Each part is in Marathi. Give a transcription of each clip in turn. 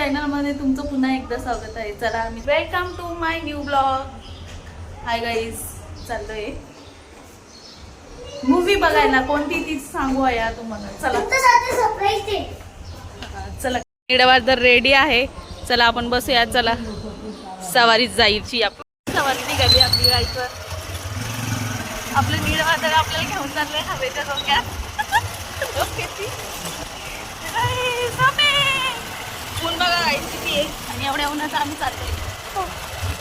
चॅनलमध्ये तुमचं पुन्हा एकदा स्वागत आहे. चला मी welcome to my new blog hi guys चाललोय. मूवी बघायला कोणती ती सांगू या तुम्हाला. चला. चला. निडवार तर रेडी आहे. चला आपण बसूया. चला. सवारी जायची आपण सवारी निघाली आपली जायचं आपलं निळवादळ आपल्याला घेऊन चाललंय हवेच्या डोक्यात! ऊन बघा गाईस किती आहे आणि एवढ्या उन्हाचं आम्ही चाललोय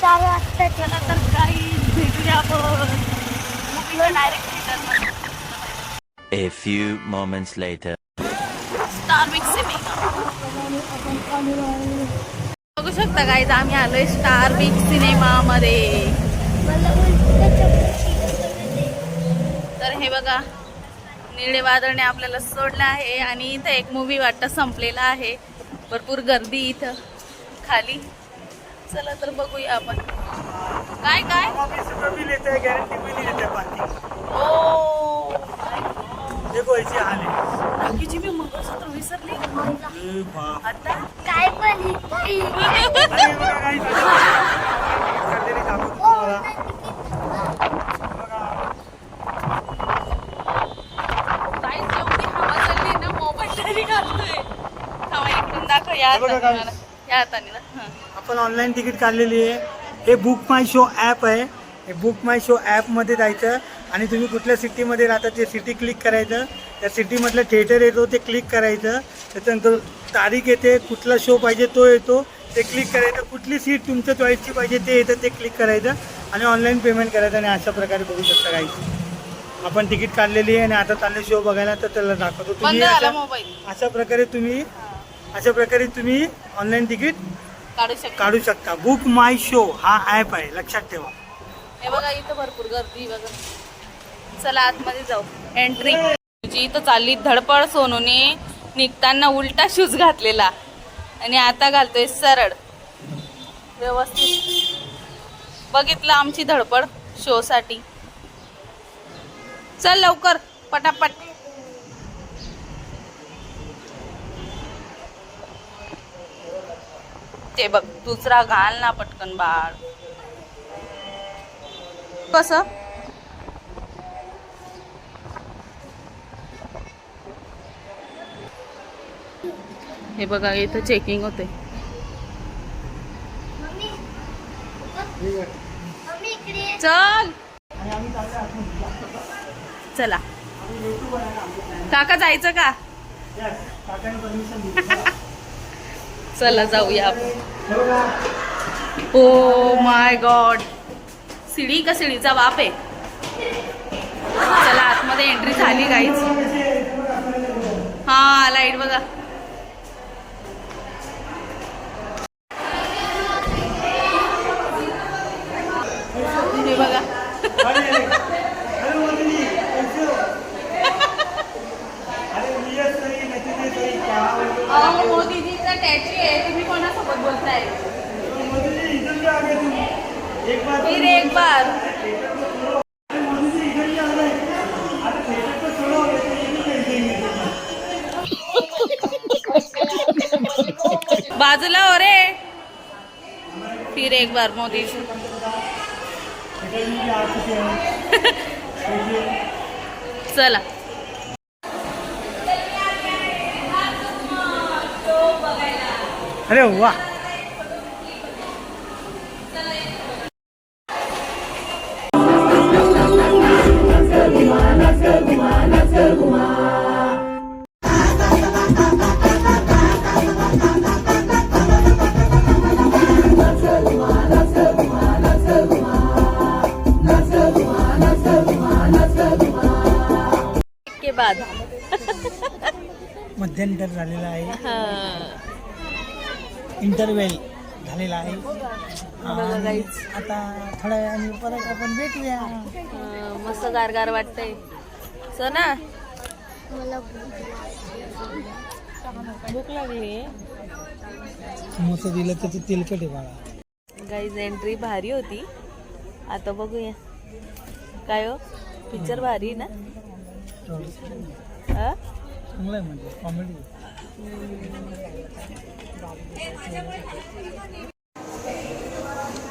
चार वाजता चला तर काही भेटूया आपण. मूवीला direct return A few moments later. Star mix बघू शकता गाईज आम्ही आलोय स्टार मिक्स सिनेमा मध्ये. मला उलट चप्पल तर हे बघा निळे वादळने आपल्याला सोडलं आहे आणि इथं एक मूवी वाटतं संपलेला आहे. भरपूर गर्दी इथं. खाली. चला तर बघूया आपण. काय काय? भी लेते गारंटी भी नहीं देते पार्टी ओ देखो ऐसे हाल राखीची मी मंगळसूत्र विसरली. आता? काय पण. काय एवढी हवा चालली ना मोबाईल तरी घालतोय दाखव या बघा हाताने काय? मला. या हाताने ना हं. आपण ऑनलाईन तिकीट काढलेली आहे. हे बुक माय शो ॲप आहे. हे बुक माय शो ॲपमध्ये जायचं. आणि तुम्ही कुठल्या सिटीमध्ये राहता ते सिटी क्लिक करायचं. त्या सिटीमधलं थिएटर येतो ते क्लिक करायचं. त्याच्यानंतर तारीख येते कुठला शो पाहिजे तो येतो ते क्लिक करायचं. कुठली सीट तुमच्या चॉईसची पाहिजे ते येतं ते क्लिक करायचं. आणि ऑनलाईन पेमेंट करायचं आणि अशा प्रकारे बघू शकता काही आपण तिकीट काढलेली आहे आणि आता चालले शो बघायला तर त्याला दाखवतो. बंद तुम्ही झाला अशा- मोबाईल अशा प्रकारे तुम्ही अशा प्रकारे तुम्ही ऑनलाईन तिकीट काढू शकतो. काढू शकता. बुक माय शो हा ॲप आहे. लक्षात ठेवा. हे बघा इथं भरपूर गर्दी बघा. चला आतमध्ये जाऊ. एंट्री तुझी इथं चालली धडपड सोनूने निघताना उलटा शूज घातलेला. आणि आता घालतोय सरळ. व्यवस्थित. बघितलं आमची धडपड शो साठी. चल लवकर. पटापट. ते बघ दुसरा घाल ना पटकन बाळ. कसं? हे बघा इथं चेकिंग होते मम्मी मम्मी इकडे ये. चल. चला. काका जायचं का? चला जाऊया आपण. ओ माय गॉड सिडी का सिडीचा बाप आहे? चला आतमध्ये एंट्री झाली काहीच हा लाइट बघा हे बघा अहो मोदीजीचा टॅची आहे तुम्ही कोणासोबत बोलताय. फिर एक बार. बाजूला हो रे. फिर एक बार मोदी. चला. अरे वा. मध्यंतर झालेला आहे. हा. इंटरवेल झालेला आहे. आता थोड्या वेळाने परत आपण भेटूया. मस्त गारगार वाटतंय. सो ना मला भूक लागली. समोसा दिलं तर ते तेलकट आहे बाळा. गाईज एंट्री भारी होती. आता बघूया. काय हो? पिक्चर भारी आहे ना? चांगलं आहे म्हणजे कॉमेडी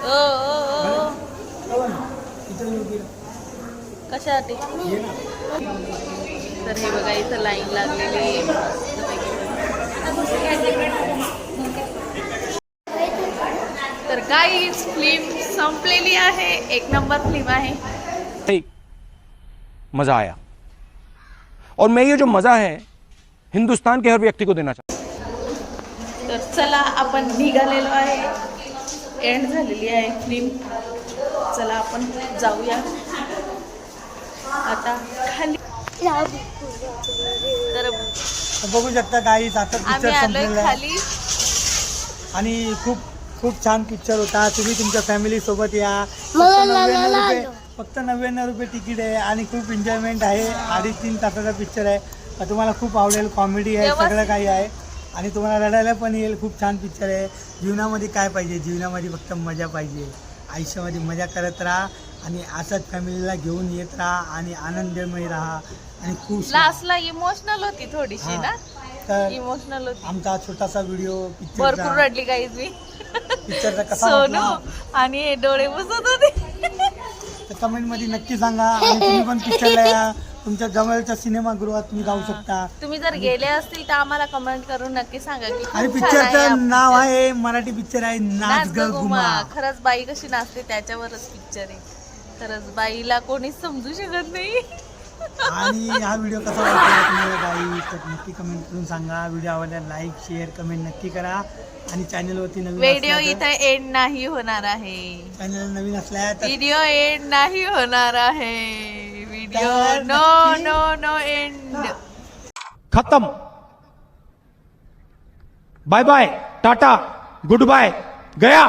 ओ, ओ, ओ. कशासाठी? तर हे बघा इथं लाईन लागलेली आहे. तर काही फिल्म संपलेली आहे. एक नंबर फिल्म आहे. मजा आया. और मैं ये जो मजा है हिंदुस्तान के हर व्यक्ति को देना चाहता हूं। तर चला आपण निघालेलो आहे. एंड झालेली आहे फिल्म चला आपण जाऊया. आता खाली. तर बघू शकता काही आता पिक्चर संपलेला आहे आणि खूप खूप छान पिक्चर होता. तुम्ही तुमच्या फॅमिली सोबत या. फक्त नव्याण्णव रुपये तिकीट आहे आणि खूप एन्जॉयमेंट आहे. अडीच तीन तासाचा पिक्चर आहे. तुम्हाला खूप आवडेल. कॉमेडी आहे. सगळं काही आहे. आणि तुम्हाला रडायला पण येईल. खूप छान पिक्चर आहे. जीवनामध्ये काय पाहिजे? जीवनामध्ये फक्त मजा पाहिजे. आयुष्यामध्ये मजा करत राहा आणि असंच फॅमिलीला घेऊन येत राहा आणि आनंदमय राहा आणि खुश राहा. लास्टला इमोशनल होती थोडीशी. ना? तर इमोशनल होती. आमचा छोटासा व्हिडिओ भरपूर पिक्चरचा रडली काहीच मी. पिक्चरचा कसा सोनू आणि डोळे पुसत होते. तर कमेंटमध्ये नक्की सांगा. आणि तुम्ही पण पिक्चरला या तुमच्या जवळच्या सिनेमागृहात तुम्ही जाऊ शकता. तुम्ही जर गेले असतील तर आम्हाला कमेंट करून नक्की सांगा की खूप आणि छान आहे हा पिक्चरचं नाव picture. आहे मराठी पिक्चर आहे नाच नाच ग ग गुमा गुमा खरंच बाई कशी नाचते त्याच्यावरच पिक्चर आहे. खरंच बाईला कोणीच समजू शकत नाही. आणि हा व्हिडिओ कसा वाटला तुम्हाला काही तर नक्की कमेंट करून सांगा. व्हिडिओ आवडला लाईक शेअर कमेंट नक्की करा. आणि चॅनलवरती नवीन व्हिडिओ इथे एंड नाही होणार आहे. चॅनल नवीन असल्या तर व्हिडिओ एंड नाही होणार आहे. व्हिडिओ तर नो नक्की- नो नो एंड खत्म. Bye bye tata goodbye गया.